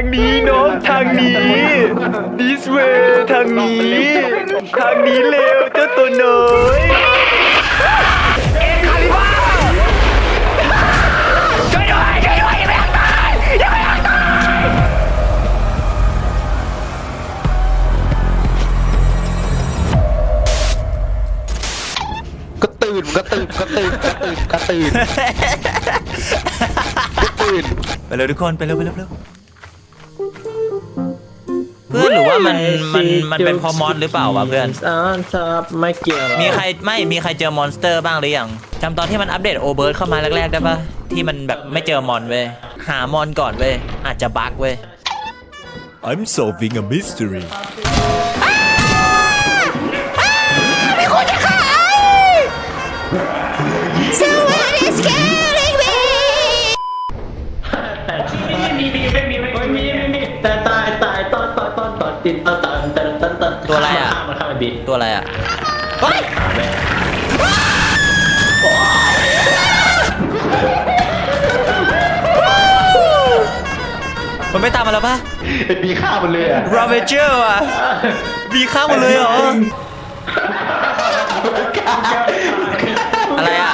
างนี้น้องทางนี้ this way ทางนี้ ทางนี้เร็วเจ้าตัวน้อยเอ็นคาลิบ้าช่วยด้วยช่วยด้วยอย่าไปทางตายอย่าไปทางตายก็ตื่นก็ตื่นก็ตื่นก็ตื่นก็ตื่นก็ตื่น ไปเร็วทุกคน ไปเร็วไปเร็วไปเร็ว เพื่อนหรือว่ามันมันมันเป็นเพอมอสหรือเปล่าวะเพื่อนอ่าครับไม่เกี่ยวหรอกมีใครไม่มีใครเจอมอนสเตอร์บ้างหรือยังจำตอนที่มันอัปเดตโอเบิร์เข้ามาแรกๆได้ปะที่มันแบบไม่เจอมอนเว้ยหามอนก่อนเว้ยอาจจะบั๊กเว้ย I'm solving a mystery. ตอนตอนติดตอนตอนตอนตอนตอนตัวอะไรอะมันข้ามมันบีตัวอะไรอะเฮ้ยมันไม่ตามมาแล้วปะมีข้าวมันเลยอะรอเวเจอร์อะมีข้ามหมดเลยเหรอ อะไรอะ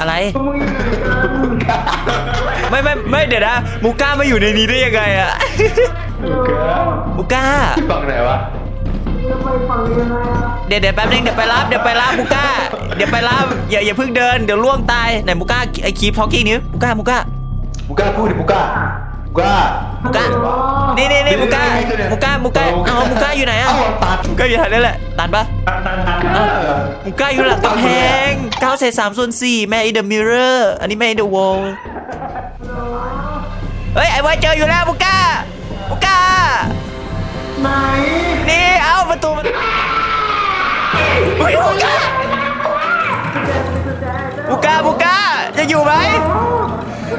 อะไร ไม่ไม่ไม่เดี๋ยวนะมูก้ามาอยู่ในนี้ได้ยังไงอะ มูก้าฝั่งไหนวะเดี๋ยวเดี๋ยวแป๊บนึงเดี๋ยวไปรับเดี๋ยวไปรับมูก้า เดี๋ยวไปรับอย่าอย่าเพิ่งเดินเดี๋ยวล่วงตายไหนมูก้าไอคีพทอกกิ้งนิ้วมูก้ามูก้าบุก้าพูดดิบุก้าบุก้ามูก้านี่นี่นี่มูก้ามูก้ามูก้าเอามูก้าอยู่ไหนอะเอ้าตัดมูก้าอยู่ทางนี้แหละตันปะตันตันตันเออมูก้าอยู่หลังกำแพง9เศษ3ส่วน4แม่อีเดอะมิเรอร์อันนี้แม่อีเดอะวอลเฮ้ยไอ้ไว้เจออยู่แล้วมูก้า มูก้าไหนนี่ เอาประตูมันเฮ้ยมูก้ามูก้ามูก้าจะอยู่ไหม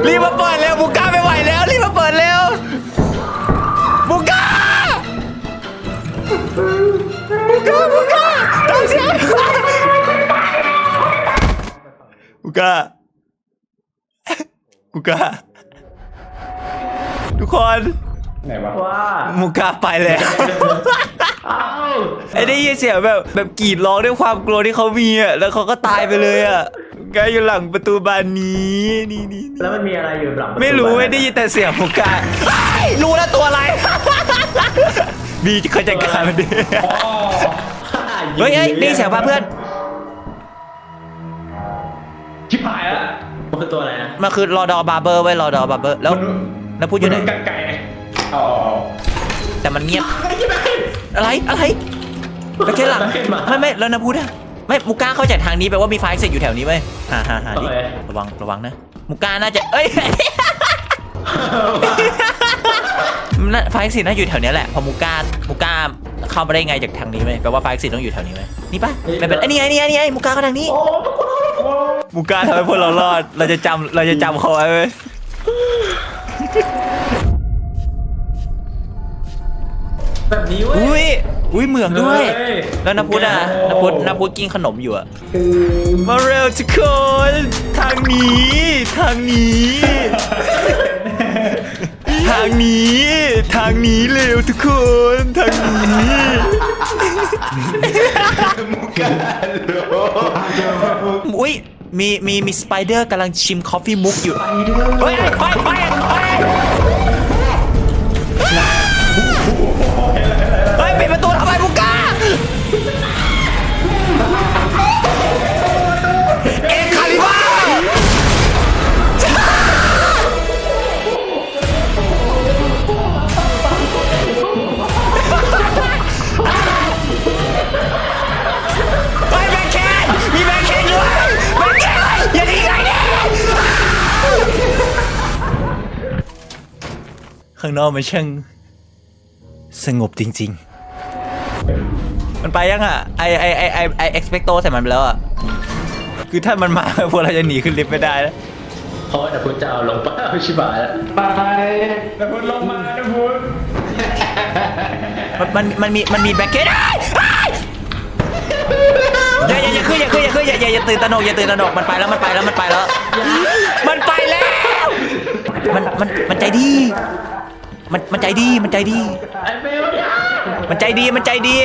รีบมาเปิดเร็วมูก้าไม่ไหวแล้วรีบมาเปิดเร็วมูก้ามูก้ามูก้าตามเสียงมูก้ามูก้าทุกคน ไหนวะว่ามูก้าไปแล้วเอ้าไอ้ได้ยินเสียงแบบแบบกรีดร้องด้วยความกลัวที่เขามีอะแล้วเขาก็ตายไปเลยอะแกอยู่หลังประตูบานนี้นี่นี่นี่แล้วมันมีอะไรอยู่หลังประตูไม่รู้บ้านไม่ได้ยินแต่เสียงของกาเฮ้ยรู้แล้วตัวอะไรบีเขาจัดการมันดิเฮ้ยเฮ้ยได้ยินเสียงป่ะเพื่อนชิบหายแล้วมันคือตัวอะไรนะมันคือรอดอบาร์เบอร์ไว้ยรอดอบาร์เบอร์แล้วแล้วพูดอยู่ไหนมษกัดไก่เอาเอาเอาแต่มันเงียบ ไอ้ที่ไหนอะไรอะไรไปแค่หลังไม่ไม่แล้วนะพูดอะไม่มูก้าเข้าจากทางนี้แปลว่ามีไฟเสร็จอยู่แถวนี้เว้ยฮ่าฮ่าฮ่าดิระวังระวังนะมูก้าน่าจะเอ้ยมันน่าไฟเอ็กซิสน่าอยู่แถวเนี้ยแหละเพอมูก้ามูก้าเข้ามาได้ไงจากทางนี้ไหมแปลว่าไฟเอ็กซิสต้องอยู่แถวนี้ไหมนี่ปะไม่เป็นไอ้นี่ไงนี่ไงนี่ไงมูก้าก็ทางนี้โอ้มูก้าทำให้พวกเรารอด เราจะจำเราจะจำเขาไว้เว้ย แบบนี้เว้ยอุ้ยอุ้ยเหมืองด้วย เฮ้ยแล้วนพุทธอะนโอ้พุทธนพุทธกินขนมอยู่อะมาเร็วทุกคน ทางนี้ ทางนี้ ทางนี้ ทางนี้เร็วทุกคน ทางนี้อุ้ยมีมีมีสไปเดอร์กำลังชิมคอฟฟี่มุกอยู่ เฮ้ยไปไป ข้างนอกมันช่างสงบจริง ๆ มันไปยังอะไอไอไอไอไอเอ็กซ์เพคโตใส่มันไปแล้วอะ คือถ้ามันมา พวกเราจะหนีขึ้นลิฟต์ไม่ได้แล้วเพราะแต่พุทธจะเอาลงไปเอาชิบหายแล้วไปแต่พุทธลงมานะพุทธมันมันมันมีมันมีแบ็คเกตอย่าอย่าอย่าขึ้นอย่าขึ้นอย่าขึ้นอย่าอย่าอย่าตื่นตระหนกอย่าตื่นตระหนกมันไปแล้วมันไปแล้วมันไปแล้ว มันไปแล้ว มันมันมันใจดี มันมันใจดีมันใจดีไอ้เบลเนี่ยมันใจดีมันใจดี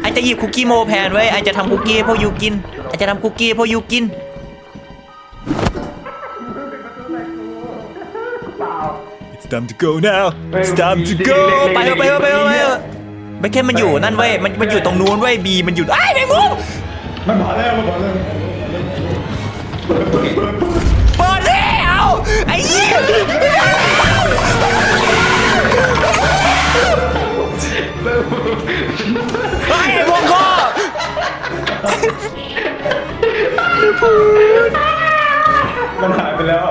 ไอจะหยิบคุกกี้โมแพนไว้ไอจะทำคุกกี้ให้พวกยูกินไอจะทำคุกกี้ให้พวกยูกิน It's time to go now. It's time to go. ไปเถอะไปเถอะไปเถอะไปเถอะไม่แค่มันอยู่นั่นเว้ยมันมันอยู่ตรงนู้นเว้ยบีมันอยู่ไอ้แมงมุมมันมาแล้วมันมาแล้วเปิดดิเอาไอ้เหี้ย ไอ้พวกก็ มันหายไปแล้ว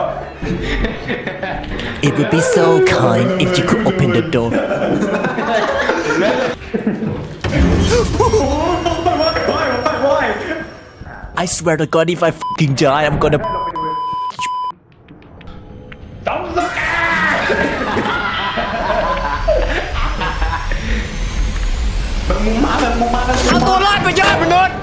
It would be so kind if you could open the door ว่ายว่ายว่าย I swear to God if I fucking die I'm gonna เป็นยอดมนุษย์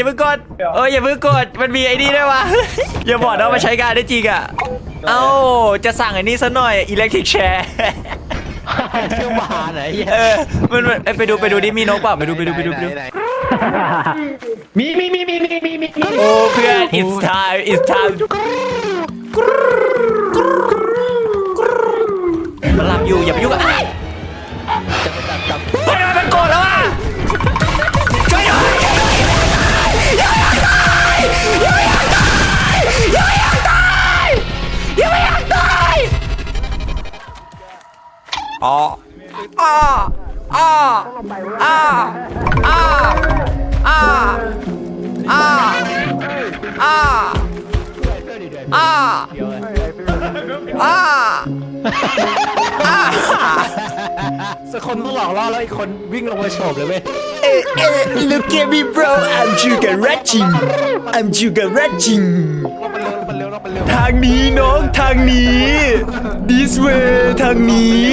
อย่าเพิ่งกดเอออย่าเพิ่งกดมันมีไอ้นี่ด้วยวะ อย่าบอกนะมาใช้การได้จริงอะเอ้าจะสั่งไอ้นี่ซะหน่อยอิเล็กทริกแชร์ชื่อมาไหนเออมันไปดูไปดูดิมีนกเปล่าไปดูไปดูไปดูไปดูมีมีมีมีมีมีมีโอ้เพื่อน it's time it's time มัหลับอยู่อย่าไปยุ่งอะ อ๋ออ้าอ้าอ้าอ้าอ้าอ้าอ้าอ้าอ้าอ้าสักคนต้องหลอกล่อแล้วอีกคนวิ่งลงมาโฉบเลยเว้ย Look at me bro I'm sugar ratching I'm sugar ratching ทางนี้น้องทางนี้ this way ทางนี้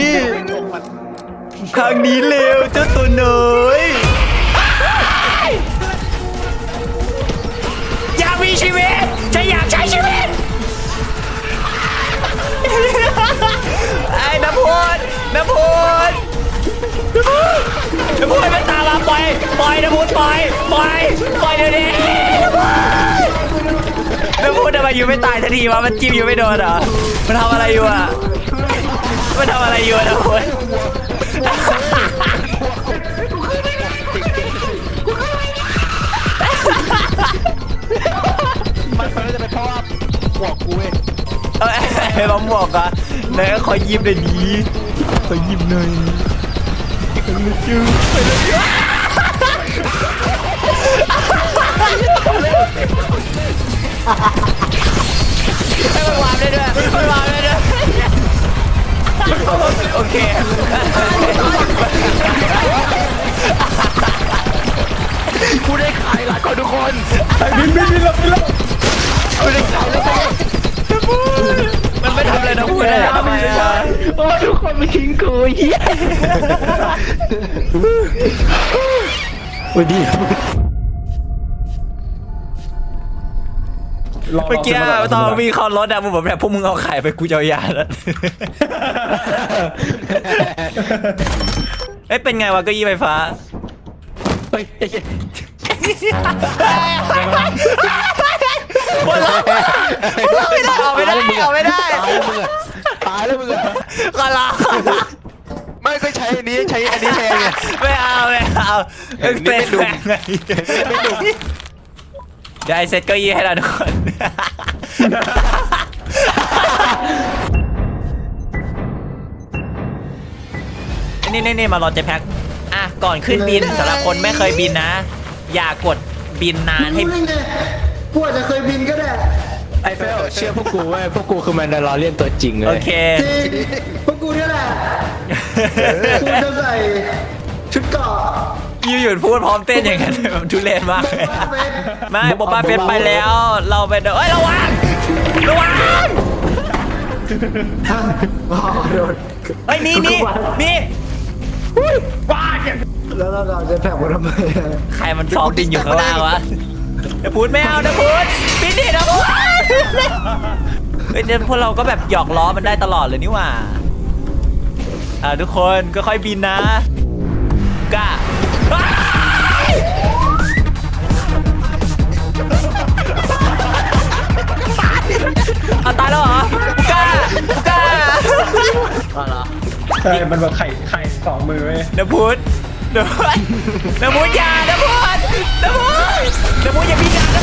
ทางนี้เร็วเจ้าตัวน้อยอยากมีชีวิตฉันอยากใช้ชีวิต ไอ้น้ำพุนน้ำพุนน้ำพุนไม่ตามมาปล่อยปล่อยน้ำพุนปล่อยปล่อยปล่อยเดี๋ยวนี้น้ำพุ นน้ำพุนทำไมอยู่ไม่ตายทันทีวะมันจิ้มอยู่ไม่โดนเหรอมันทำอะไรอยู่อะมันทำอะไรอยู่อะพุนมันมันจะเป็นเพราะว่าหัวกูเว้ยเอ้ยไอ้บอมบอกอะไหนก็ขอยิ้มหน่อยดีขอยิ้มหน่อยจื้อไปเลย ให้มันวางได้ด้วยมันวางได้ด้วยโอเคกูได้ขายหะก่อนทุกคนบินบินบินแล้วบินแล้วกูได้ขายแล้วทุกคมันไม่ทำอะไรนะกูได้ทำไมอ่โอ้ทุกคนมาทิ้งกูเฮ้ยอ้ยดี เมื่อกี้ตอนมีคอนรถอะมึงบอกแบบพวกมึงเอาไข่ไปกูจะเอายาแล้ว เอ้ยเป็นไงวะเก็ยี่ไฟฟ้า เฮ้ยไอ้เหี้ยหัวเราะหัวเราะไม่ได้ออกไม่ได้ออกไม่ได้ตายแล้วมึงอะตายแล้วมึงอะขอร้องไม่ก็ใช้อันนี้ใช้อันนี้แทนไงไม่เอาไม่เอาเอ้ยไม่เป็นดุแรงไง ไม่ดุ เดี๋ยวไอเซ็ตเก็ยี่ให้เราทุกคน นี่นี่นี่มารอเจ็ตแพ็คอะ ก่อนขึ้นบินสำหรับคนไม่เคยบินนะ อย่ากดบินนานให้ ไม่ไงกูอาจจะเคยบินก็ได้ไอ้เฟลเชื่อพวกกูเว้ยพวกกูคือแมนดาลอเรียนตัวจริงเลโอย เค จริงพวกกูเนี่ยแหละคุณจะใส่ชุดเกราะ ยูหยุดพูดพร้อมเต้นอย่างนั้นทุเรศมากเลยไม่โบบาเฟสไปแล้ว เราไปเดินเอ้ยระวังระวังอ๋อโดนเฮ้ยนี่นี่นี่แล้วเราเราจะแผ่วทำไมใครมันซ้อมดินอยู่ข้างล่างวะเดี๋ยวพูดไม่เอาเดี๋ยวพูดปิดดิเดี๋ยวพูดเฮ้ยเดี๋ยวพวกเราก็แบบหยอกล้อมันได้ตลอดเลยนี่หว่าอ่าทุกคนก็ค่อยบินนะกล้ กล้ากล้าอ๋อเหรอใช่มันแบบไข่ไข่สองมือเว้ยเดี๋ยวพูดเดี๋ยวพูดเดี๋ยวพูดอย่าเดี๋ยวพูดเดี๋ยวพูดเดี๋ยวพูดอย่าบินอย่าเดี๋ย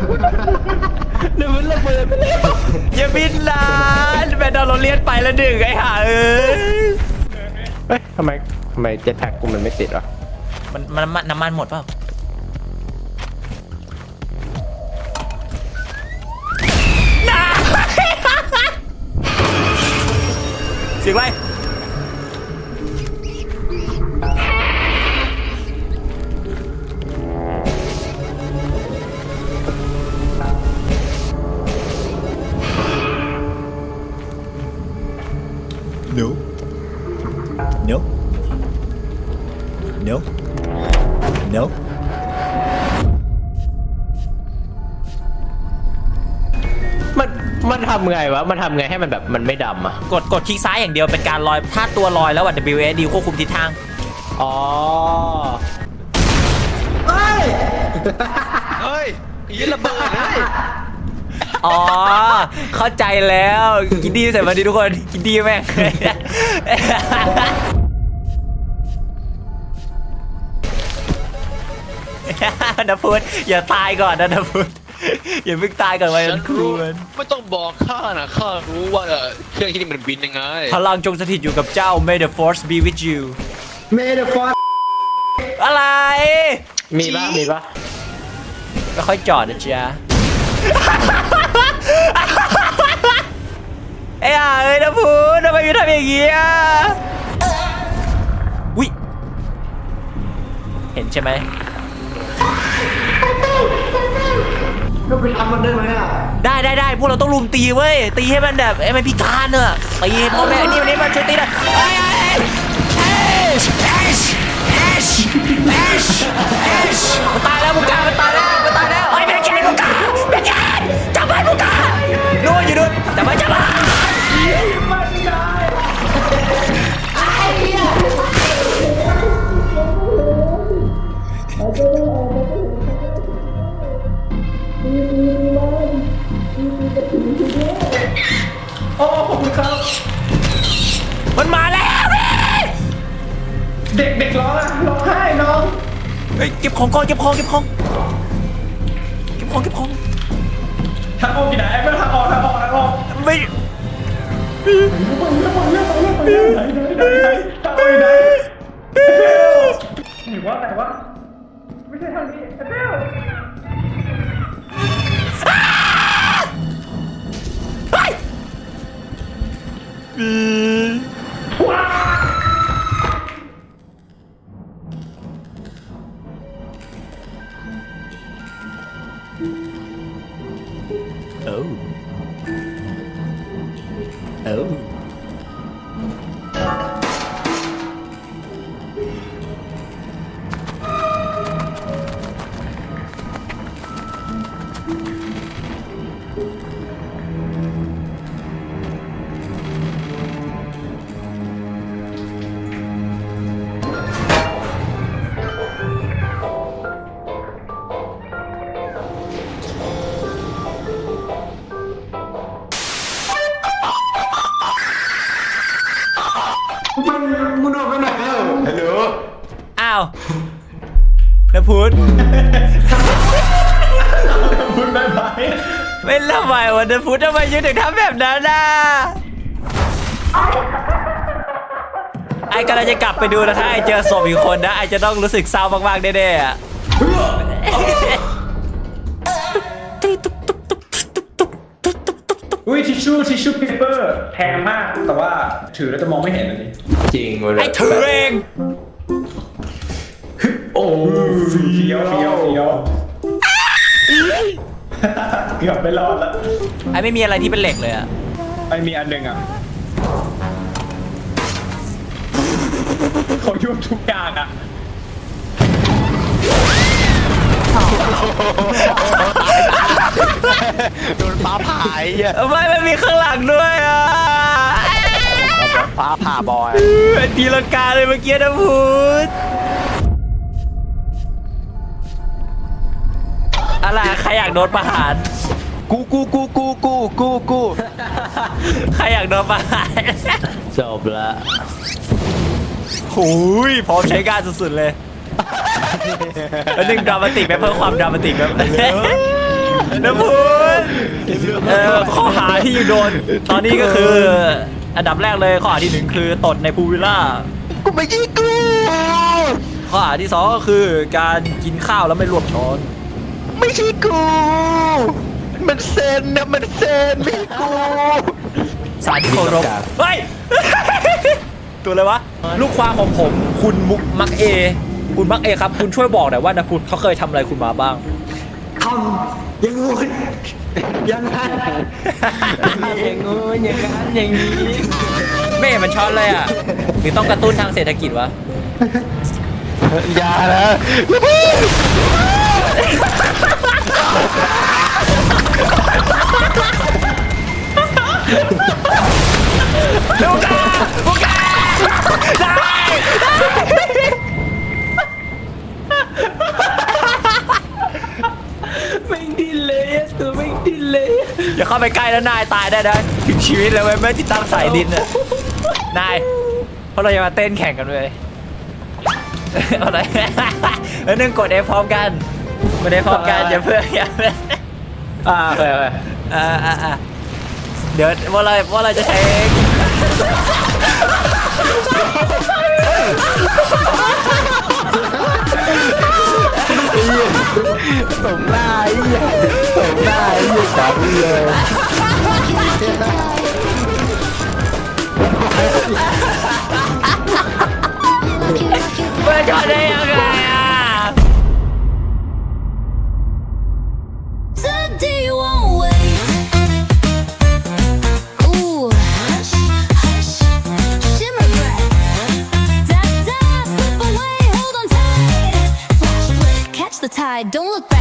วพูดเดี๋ยวมันระเบิดไปเลยอย่าบินนะแม่ดาวเราเลียนไปแล้วหนึ่งไอ้ห่าเอ้ยเฮ้ยทำไมทำไมเจ็ตแพ็กกูมันไม่ติดวะมันมันมันน้ำมันหมดเปล่าน่า เสียงอะไร วะมันทำไงให้มันแบบมันไม่ดำอะกดกดคลิกซ้ายอย่างเดียวเป็นการลอยถ้าตัวลอยแล้วอะ WSD ควบคุมทิศทาง อ๋อเฮ้ยยิงระเบิดเลยอ๋อ เข้าใจแล้วกินดีใส่มาดีทุกคนกินดีแม่งนะพุทธอย่าตายก่อนนะนะพุทธ อย่าเพิ่งตายก่อนไว้ฉัมันนครู้วรไม่ต้องบอกข้านะข้ารู้ว่าเอ่อเครื่องที่นี่มันบินยังไงพลังจงสถิตอยู่กับเจ้า May the force be with you เมเดฟอร์อะไร มีปะมีปะไม่ค่อยจอดนะจ๊ะไอ้ห่าเอ้ยนะพูดทำไมอยู่ทำอย่างงี้อะวิเห็นใช่ไหม ก็ไปทำมันได้ไหมอะได้ได้ได้พวกเราต้องลุมตีเว้ยตีให้มันแบบไอ้มันพิการเนอะตีให้พ่อแม่นี่วันนี้มันช่วยตีหนะไอ้ไอ้ไอชไอชไอชไอ้ชมันตายแล้วมุกามันตายแล้วมันตายแล้วไอ้ยเป็นแกนมุกาเป็นแกน ของก่อนเก็บของเก็บของ วันนะพุทธทำไมยืนถึงทำแบบนั้นน่ะไอ้กำลังจะกลับไปดูนะถ้าไอ้เจอศพอีกคนนะไอ้จะต้องรู้สึกเศร้ามากๆแน่ๆอะอุ้ยทิชชู่ทิชชู่เพเปอร์แพงมากแต่ว่าถือแล้วจะมองไม่เห็นอันนี้จริงเว้ยไอ้ถือเองโอ้เฟี้ยวเฟี้ยวเฟี้ยว เกือบไม่รอดแล้วไอ้ไม่มีอะไรที่เป็นเหล็กเลยอะไอ้มีอันหนึ่งอะเขายุ่งทุกอย่างอะโดนฟ้าผ่าไอ้เหี้ยไม่มันมีข้างหลังด้วยอะฟ้าผ่าบอยเป็นตีลังกาเลยเมื่อกี้นะพูด อะไรใครอยากโดนประหาร กูกูกูกูกูกูกูใครอยากโดนประหารจบละหูยพร้อมใช้การสุดๆเลยแล้วหนึ่งดรามาติกไปเพิ่มความดรามาติกแบบนะพูดเออข้อหาที่โดน ตอนนี้ก็คือ อันดับแรกเลยข้อหาที่หนึ่งคือตดในพูลวิลล่า กูไม่ยิงกูข้อหาที่สองก็คือการกินข้าวแล้วไม่รวมช้อน ไม่ใช่กู มันเซนนะมันเซนไม่ใช่กูสารที่เคารพเฮ้ย ตัวอะไรวะ ลูกความของผม คุณมุกมักเอ คุณมักเอครับ คุณช่วยบอกหน่อยว่านะคุณเขาเคยทำอะไรคุณมาบ้าง ทำอยังงูนอยังนั้นอย่างงูนอย่างนั้นอย่างนี้ไม่เห็นมันช็อตเลยอะหรือต้องกระตุ้นทางเศรษฐกิจวะ อย่านะ ไม่ดินเลยอะตัวไม่ดินเลยอย่าเข้าไปใกล้แล้วนายตายได้นะถึงชีวิตเลยเว้ยไม่ติดตั้งสายดินอะนายเพราะเราจะมาเต้นแข่งกันเลยเอาเลยแล้วนึ่งกดเอฟพร้อมกัน กดเอฟพร้อมกันอย่าเพิ่งอย่าเพิ่งอ่าโอเคโอเคอ่าอ่าอ่าเดี๋ยวว่าเราว่าเราจะใช้สมหน้าไอ้เหี้ยสมหน้าไอ้เหี้ยสามีเลย side. Don't look